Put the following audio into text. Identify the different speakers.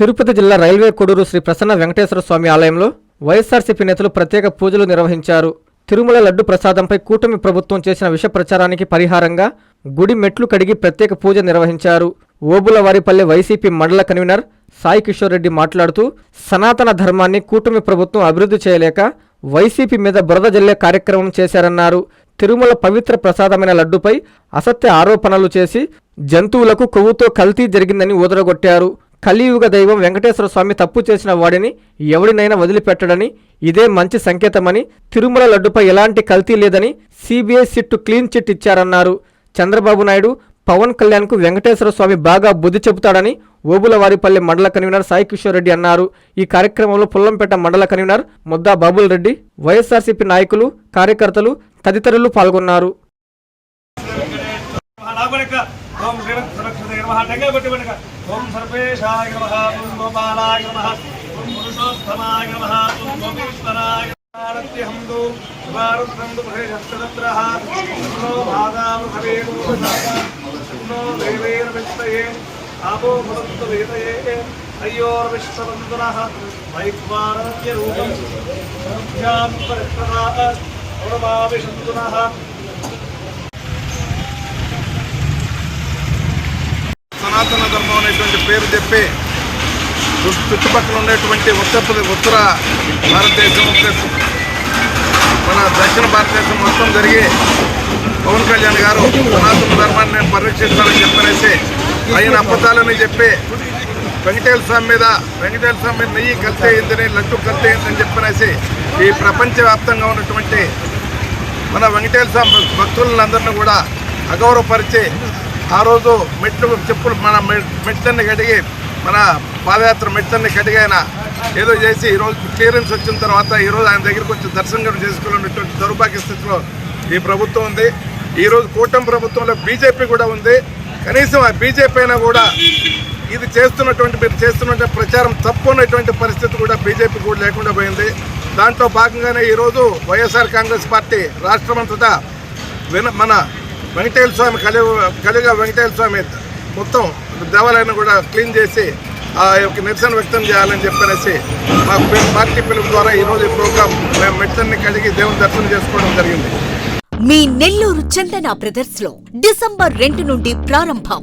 Speaker 1: తిరుపతి జిల్లా రైల్వే కొడూరు శ్రీ ప్రసన్న వెంకటేశ్వర స్వామి ఆలయంలో వైఎస్ఆర్సీపీ నేతలు ప్రత్యేక పూజలు నిర్వహించారు. తిరుమల లడ్డు ప్రసాదంపై కూటమి ప్రభుత్వం చేసిన విష ప్రచారానికి పరిహారంగా గుడి మెట్లు కడిగి ప్రత్యేక పూజ నిర్వహించారు. ఓబులవారిపల్లె వైసీపీ మండల కన్వీనర్ సాయి కిషోర్ రెడ్డి మాట్లాడుతూ సనాతన ధర్మాన్ని కూటమి ప్రభుత్వం అభివృద్ధి చేయలేక వైసీపీ మీద బురద జల్లే కార్యక్రమం చేశారన్నారు. తిరుమల పవిత్ర ప్రసాదమైన లడ్డుపై అసత్య ఆరోపణలు చేసి జంతువులకు కొవ్వుతో కల్తీ జరిగిందని ఊదరగొట్టారు. కలియుగ దైవం వెంకటేశ్వర స్వామి తప్పు చేసిన వాడిని ఎవడినైనా వదిలిపెట్టడని ఇదే మంచి సంకేతమని తిరుమల లడ్డుపై ఎలాంటి కల్తీ లేదని సిబిఐ సిట్టు క్లీన్ చిట్ ఇచ్చారన్నారు. చంద్రబాబు నాయుడు పవన్ కళ్యాణ్కు వెంకటేశ్వర స్వామి బాగా బుద్ధి చెబుతాడని ఓబులవారిపల్లి మండల కన్వీనర్ సాయి కిషోర్ రెడ్డి అన్నారు. ఈ కార్యక్రమంలో పుల్లంపేట మండల కన్వీనర్ ముద్దా బాబుల్ రెడ్డి వైఎస్ఆర్సీపీ నాయకులు కార్యకర్తలు తదితరులు పాల్గొన్నారు.
Speaker 2: नमः डगबटु बडग ॐ सर्वेशाय नमः, ॐ गोपालाय नमः, ॐ पुरुषोत्तमाय नमः, ॐ गोपीश्वराय भारत्यहन्दु भारतन्दु भयश्चरत्रः नो भागामृतवेदो नो देवेर्वित्तये आपो भवन्तु वेदये अयोर्विश्ववन्दनः वैक्वारस्य रूपं सर्वभ्यान्तरः औरमाविशन्तुनः
Speaker 3: సనాతన ధర్మం అనేటువంటి పేరు చెప్పి చుట్టుపక్కల ఉండేటువంటి ఉత్తర ఉత్తర భారతదేశం మన దక్షిణ భారతదేశం మొత్తం జరిగి పవన్ కళ్యాణ్ గారు సనాతన ధర్మాన్ని నేను పరిరక్షిస్తానని చెప్పనేసి ఆయన అబద్ధాలని చెప్పి వెంకటేశ్వర స్వామి మీద వెంకటేశ్వర స్వామి మీద నెయ్యి కలితే లడ్డు కలితే చెప్పనేసి ఈ ప్రపంచవ్యాప్తంగా ఉన్నటువంటి మన వెంకటేశ్వర స్వామి భక్తులందరినీ కూడా అగౌరవపరిచి ఆ రోజు మెట్లు చెప్పులు మన మెట్లన్నీ కడిగి మన పాదయాత్ర మెట్లన్నీ కడిగి ఆయన ఏదో చేసి ఈరోజు క్లియరెన్స్ వచ్చిన తర్వాత ఈరోజు ఆయన దగ్గరికి వచ్చి దర్శనం చేసుకోవాలనేటువంటి దౌర్భాగ్య స్థితిలో ఈ ప్రభుత్వం ఉంది. ఈరోజు కూటమి ప్రభుత్వంలో బీజేపీ కూడా ఉంది. కనీసం ఆ బీజేపీ అయినా కూడా ఇది చేస్తున్నటువంటి మీరు చేస్తున్నటువంటి ప్రచారం తప్పు ఉన్నటువంటి పరిస్థితి కూడా బీజేపీ కూడా లేకుండా పోయింది. దాంట్లో భాగంగానే ఈరోజు వైఎస్ఆర్ కాంగ్రెస్ పార్టీ రాష్ట్రమంతటా విన మన వెంకటేశ్వర స్వామి కలుగ కలుగ వెంకటేశ్వర స్వామి మొత్తం దేవాలయాన్ని కూడా క్లీన్ చేసి ఆ యొక్క నిరసన వ్యక్తం చేయాలని చెప్పనేసి మా పార్టీ పిలుపు ద్వారా ఈరోజు ఈ ప్రోగ్రాం మేము మెట్లన్నీ కలిగి దేవుని దర్శనం చేసుకోవడం జరిగింది.
Speaker 4: మీ నెల్లూరు చందన బ్రదర్స్లో డిసెంబర్ రెండు నుండి ప్రారంభం.